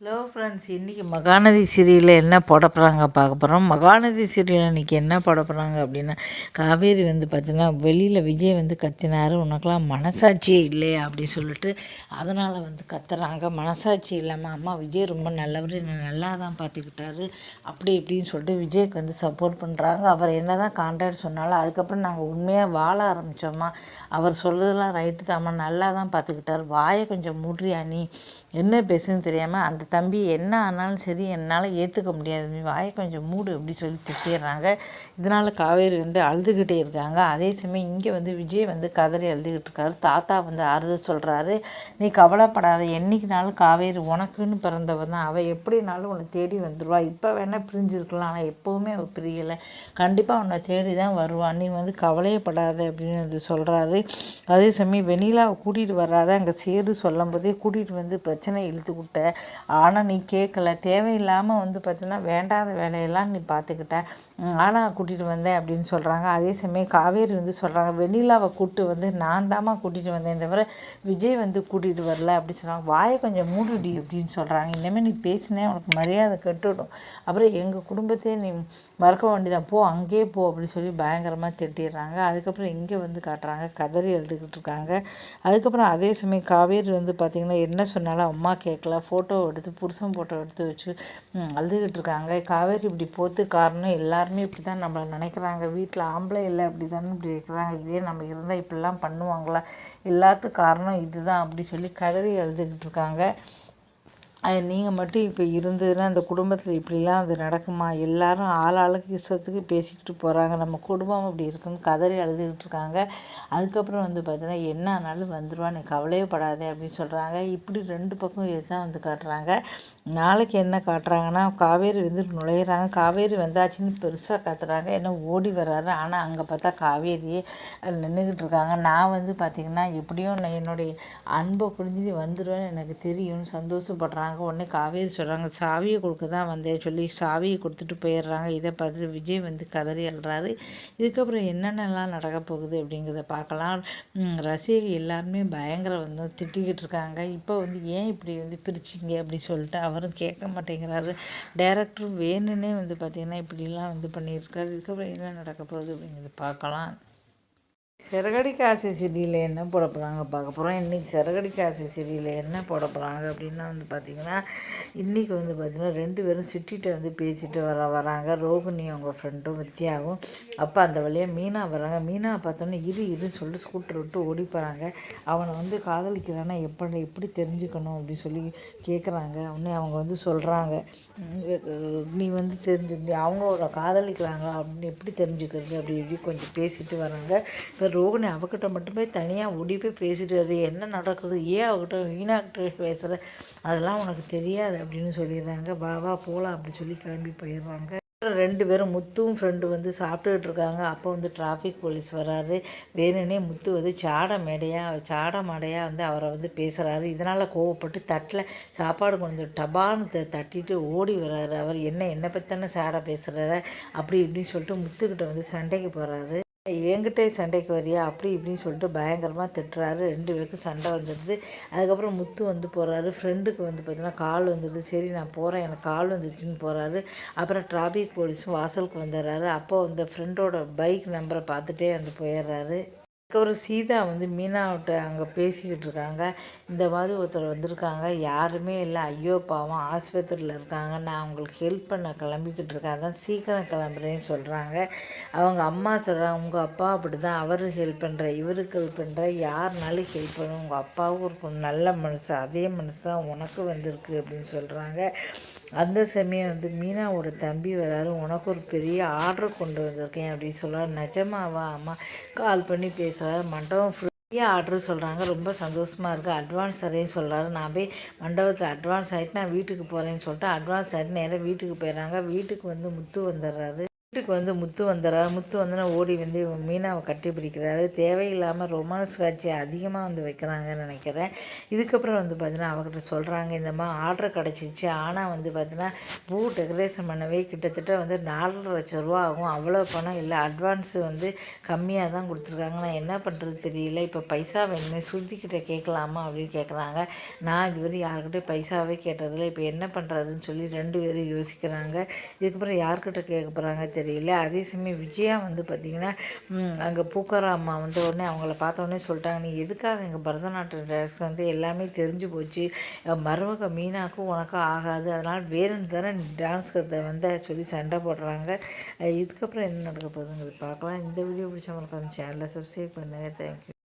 Hello friends இன்றைக்கி மகாநதி சீரியலில் என்ன போட போகிறாங்க பார்க்க போகிறோம் மகாநதி சீரியலில் இன்றைக்கி என்ன போட போகிறாங்க அப்படின்னா காவேரி வந்து பார்த்திங்கன்னா வெளியில் விஜய் வந்து கத்தினார். உனக்கெலாம் மனசாட்சியே இல்லையா அப்படின்னு சொல்லிட்டு அதனால் வந்து கத்துறாங்க. மனசாட்சி இல்லாமல் அம்மா விஜய் ரொம்ப நல்லவர் என்னை நல்லா தான் பார்த்துக்கிட்டாரு அப்படி இப்படின்னு சொல்லிட்டு விஜய்க்கு வந்து சப்போர்ட் பண்ணுறாங்க அவர் என்ன தான் கான்ட்ராக்ட் சொன்னாலும் அதுக்கப்புறம் நாங்கள் உண்மையாக வாழ ஆரம்பித்தோம்மா அவர் சொல்கிறதெல்லாம் ரைட்டு தாம்மா நல்லா தான் பார்த்துக்கிட்டார். வாயை கொஞ்சம் மூடுறியா நீ? என்ன பேசுன்னு தெரியாமல் அந்த தம்பி என்ன ஆனாலும் சரி என்னால் ஏற்றுக்க முடியாது. நீ வாயை கொஞ்சம் மூடு அப்படி சொல்லி திட்டிடுறாங்க. இதனால் காவேரி வந்து அழுதுகிட்டே இருக்காங்க. அதே சமயம் இங்கே வந்து விஜய் வந்து கதறி அழுதுகிட்டு இருக்காரு. தாத்தா வந்து ஆறுதல் சொல்கிறாரு நீ கவலைப்படாத. என்னைக்குனாலும் காவேரி உனக்குன்னு பிறந்தவ தான். அவள் எப்படினாலும் உன்னை தேடி வந்துடுவா இப்போ வேணால் பிரிஞ்சிருக்கலாம். ஆனால் எப்போவுமே அவள் பிரியலை. கண்டிப்பாக உன்னை தேடி தான் வருவான் நீ வந்து கவலையப்படாத அப்படின்னு வந்து சொல்கிறாரு அதே சமயம் வெண்ணிலாவை கூட்டிகிட்டு வராத அங்கே சேது சொல்லும் போதே கூட்டிகிட்டு வந்து பிரச்சனை இழுத்து விட்ட ஆனால் நீ கேட்கல தேவையில்லாமல் வந்து பார்த்தீங்கன்னா வேண்டாத வேலையெல்லாம் நீ பார்த்துக்கிட்ட ஆனால் கூட்டிகிட்டு வந்தேன் அப்படின்னு சொல்கிறாங்க அதே சமயம் காவேரி வந்து சொல்கிறாங்க வெண்ணிலாவை கூப்பிட்டு வந்து நான் தாம்மா கூட்டிகிட்டு வந்தேன் தவிர விஜய் வந்து கூட்டிகிட்டு வரல அப்படின்னு சொல்கிறாங்க வாயை கொஞ்சம் மூடுடி அப்படின்னு சொல்கிறாங்க இனிமேல் நீ பேசினே உனக்கு மரியாதை கட்டுடும். அப்புறம் எங்கள் குடும்பத்தையே நீ மறக்க வேண்டியதான் போ அங்கேயே போ அப்படின்னு சொல்லி பயங்கரமாக திட்டிடுறாங்க. அதுக்கப்புறம் இங்கே வந்து காட்டுறாங்க. கதறி எழுதுக்கிட்டு இருக்காங்க. அதுக்கப்புறம் அதே சமயம் காவேரி வந்து பார்த்திங்கன்னா என்ன சொன்னாலும் அம்மா கேட்கல ஃபோட்டோ எடுத்து புருஷன் ஃபோட்டோ எடுத்து வச்சு அழுதுகிட்டு இருக்காங்க. காவேரி இப்படி போத்து காரணம் எல்லாருமே இப்படி தான் நம்மளை நினைக்கிறாங்க. வீட்டில் ஆம்பளை இல்லை அப்படி தானே இப்படி இருக்கிறாங்க. இதே நம்ம இருந்தால் இப்படிலாம் பண்ணுவாங்களா? எல்லாத்துக்கும் காரணம் இதுதான் அப்படி சொல்லி கதறி எழுதுகிட்டு இருக்காங்க. அது நீங்கள் மட்டும் இப்போ இருந்ததுன்னா அந்த குடும்பத்தில் இப்படிலாம் அது நடக்குமா? எல்லாரும் ஆள் ஆளுக்கு இஷ்டத்துக்கு பேசிக்கிட்டு போகிறாங்க நம்ம குடும்பம் அப்படி இருக்குன்னு கதறி அழுதுகிட்டு இருக்காங்க. அதுக்கப்புறம் வந்து பார்த்தீங்கன்னா என்ன ஆனாலும் வந்துடுவா நீ கவலையே படாதே அப்படின்னு சொல்கிறாங்க இப்படி ரெண்டு பக்கம் இதுதான் வந்து காட்டுறாங்க. நாளைக்கு என்ன காட்டுறாங்கன்னா காவேரி வந்து நுழையிறாங்க. காவேரி வந்தாச்சுன்னு பெருசாக கத்துறாங்க. என்ன ஓடி வர்றாரு. ஆனால் அங்கே பார்த்தா காவேரியே நின்றுக்கிட்டு இருக்காங்க. நான் வந்து பார்த்திங்கன்னா எப்படியும் நான் என்னுடைய அன்பை புரிஞ்சு வந்துடுவேன்னு எனக்கு தெரியும்னு சந்தோஷப்படுறாங்க. உடனே காவேரி சொல்கிறாங்க சாவியை கொடுக்க தான் வந்தேன் சொல்லி சாவியை கொடுத்துட்டு போயிடுறாங்க. இதை பார்த்துட்டு விஜய் வந்து கதறி அழுறாரு. இதுக்கப்புறம் என்னென்னலாம் நடக்க போகுது அப்படிங்கிறத பார்க்கலாம். ரசிகர்கள் எல்லாருமே பயங்கர வந்து திட்டிக்கிட்டு இருக்காங்க. இப்போ வந்து ஏன் இப்படி வந்து பிரிச்சிங்க அப்படி சொல்லிட்டு அவர் அவரும் கேட்க மாட்டேங்கிறாரு. டேரக்டரும் வேணுன்னே வந்து பார்த்திங்கன்னா இப்படிலாம் வந்து பண்ணியிருக்காரு. இதுக்கப்புறம் என்ன நடக்க போகுது அப்படிங்கிறது பார்க்கலாம். சிறகடி காசு சீரியலில் என்ன போட போகிறாங்க பார்க்க போகிறோம் இன்றைக்கி சிறகடி காசு சீரியலில் என்ன போட போகிறாங்க அப்படின்னா வந்து பார்த்திங்கன்னா இன்றைக்கி வந்து பார்த்திங்கன்னா ரெண்டு பேரும் சிட்டிகிட்ட வந்து பேசிட்டு வர வராங்க. ரோகிணி அவங்க ஃப்ரெண்டும் வித்யாவும். அப்போ அந்த வழியாக மீனா வராங்க. மீனா பார்த்தோன்னே இரு இருன்னு சொல்லிட்டு ஸ்கூட்டர் விட்டு ஓடி போகிறாங்க அவனை வந்து காதலிக்கிறான்னா எப்படி எப்படி தெரிஞ்சுக்கணும் அப்படின்னு சொல்லி கேட்குறாங்க உடனே அவங்க வந்து சொல்கிறாங்க நீ வந்து தெரிஞ்சு அவங்க காதலிக்கிறாங்க அப்படின்னு எப்படி தெரிஞ்சுக்கிறது? அப்படி இப்படி கொஞ்சம் பேசிட்டு வராங்க. இப்போ ரோகிணி அவகிட்ட மட்டும் போய் தனியாக ஓடி போய் பேசிட்டு வருது என்ன நடக்குது ஏன் அவகிட்ட வீணாக்கிட்ட பேசுகிற அதெல்லாம் உனக்கு தெரியாது அப்படின்னு சொல்லிடுறாங்க. பாபா போகலாம் அப்படி சொல்லி கிளம்பி போயிடுறாங்க. ரெண்டு பேரும் முத்துவும் ஃப்ரெண்டு வந்து சாப்பிட்டுக்கிட்டு இருக்காங்க. அப்போ வந்து டிராஃபிக் போலீஸ் வராரு. வேணுனே முத்து வந்து சாட மேடையாக சாட மேடையாக வந்து அவரை வந்து பேசுகிறாரு இதனால் கோவப்பட்டு தட்டில் சாப்பாடு கொஞ்சம் டபான்னு தட்டிட்டு ஓடி வர்றாரு. அவர் என்ன என்னை பற்றி தானே சாட பேசுகிறாரு அப்படி இப்படின்னு சொல்லிட்டு முத்துக்கிட்ட வந்து சண்டைக்கு போகிறாரு என்கிட்டே சண்டைக்கு வரியா? அப்படி இப்படின்னு சொல்லிட்டு பயங்கரமாக திட்டுறாரு. ரெண்டு பேருக்கும் சண்டை வந்துடுது. அதுக்கப்புறம் முத்து வந்து போகிறாரு ஃப்ரெண்டுக்கு வந்து பார்த்தீங்கன்னா கால் வந்துடுது. சரி நான் போகிறேன் எனக்கு கால் வந்துச்சுன்னு போகிறாரு அப்புறம் டிராஃபிக் போலீஸும் வாசலுக்கு வந்துடுறாரு. அப்போ அந்த ஃப்ரெண்டோட பைக் நம்பரை பார்த்துட்டே வந்து போயிடுறாரு. அதுக்கப்புறம் சீதா வந்து மீனாவிட்ட அங்கே பேசிக்கிட்டு இருக்காங்க இந்த மாதிரி ஒருத்தர் வந்திருக்காங்க. யாருமே இல்லை. ஐயோ பாவம். ஆஸ்பத்திரியில் இருக்காங்க. நான் அவங்களுக்கு ஹெல்ப் பண்ண கிளம்பிக்கிட்டு இருக்கேன். அதான் சீக்கிரம் கிளம்புறேன்னு சொல்கிறாங்க அவங்க அம்மா சொல்கிறாங்க உங்கள் அப்பா அப்படி தான் அவரு ஹெல்ப் பண்ணுற இவருக்கு ஹெல்ப் பண்ணுற யாருனாலும் ஹெல்ப் பண்ணுவோம் உங்கள் அப்பாவும் ஒரு நல்ல மனுஷன். அதே மனுஷன் உனக்கு வந்திருக்கு அப்படின்னு சொல்கிறாங்க அந்த சமயம் வந்து மீனாவோட தம்பி வராரு. உனக்கு ஒரு பெரிய ஆர்டர் கொண்டு வந்திருக்கேன் அப்படின்னு சொல்கிறார் நிஜமாவா? அம்மா கால் பண்ணி பேசுகிறார் மண்டபம் ஃப்ரீயாக ஆர்டர் சொல்கிறாங்க ரொம்ப சந்தோஷமாக இருக்குது அட்வான்ஸ் தரேன்னு சொல்கிறாரு நான் போய் மண்டபத்தில் அட்வான்ஸ் ஆகிட்டு நான் வீட்டுக்கு போகிறேன்னு சொல்லிட்டு அட்வான்ஸ் ஆகிட்டு நேராக வீட்டுக்கு போயிடுறாங்க. வீட்டுக்கு வந்து முத்து வந்துடுறாரு. வீட்டுக்கு வந்து முத்து வந்துடுறா முத்து வந்தோடனே ஓடி வந்து மீனாவை கட்டி பிடிக்கிறாரு. தேவையில்லாமல் ரொமான்ஸ் காட்சி அதிகமாக வந்து வைக்கிறாங்கன்னு நினைக்கிறேன். இதுக்கப்புறம் வந்து பார்த்தீங்கன்னா அவகிட்ட சொல்கிறாங்க இந்த மாதிரி ஆர்டர் கிடச்சிச்சு. ஆனால் வந்து பார்த்தீங்கன்னா பூ டெக்கரேஷன் பண்ணவே கிட்டத்தட்ட வந்து நாலரை லட்ச ரூபா ஆகும். அவ்வளோ பணம் இல்லை. அட்வான்ஸு வந்து கம்மியாக தான் கொடுத்துருக்காங்க. நான் என்ன பண்ணுறது தெரியல. இப்போ பைசா வேணுமே. ஸ்ருதிக்கிட்ட கேட்கலாமா? அப்படின்னு கேட்குறாங்க நான் இதுவரை யாருக்கிட்டையும் பைசாவே கேட்டதில்லை. இப்போ என்ன பண்ணுறதுன்னு சொல்லி ரெண்டு பேரும் யோசிக்கிறாங்க. இதுக்கப்புறம் யார்கிட்ட கேட்க போகிறாங்க தெரியல. அதே சமயம் விஜயா வந்து பார்த்திங்கன்னா அங்கே பூக்கார அம்மா வந்த உடனே அவங்கள பார்த்த உடனே சொல்லிட்டாங்க நீ எதுக்காக எங்கள் பரதநாட்டியம் ட்ரெஸ் வந்து எல்லாமே தெரிஞ்சு போச்சு. மருமக மீனாக்கும் உனக்கும் ஆகாது. அதனால் வேறு தானே டான்ஸ் கருத்தை வந்து சொல்லி சண்டை போடுறாங்க. இதுக்கப்புறம் என்ன நடக்க போகுதுங்கிறது பார்க்கலாம். இந்த வீடியோ பிடிச்சவங்களுக்கு சேனலை சப்ஸ்கிரைப் பண்ணுங்கள் தேங்க்யூ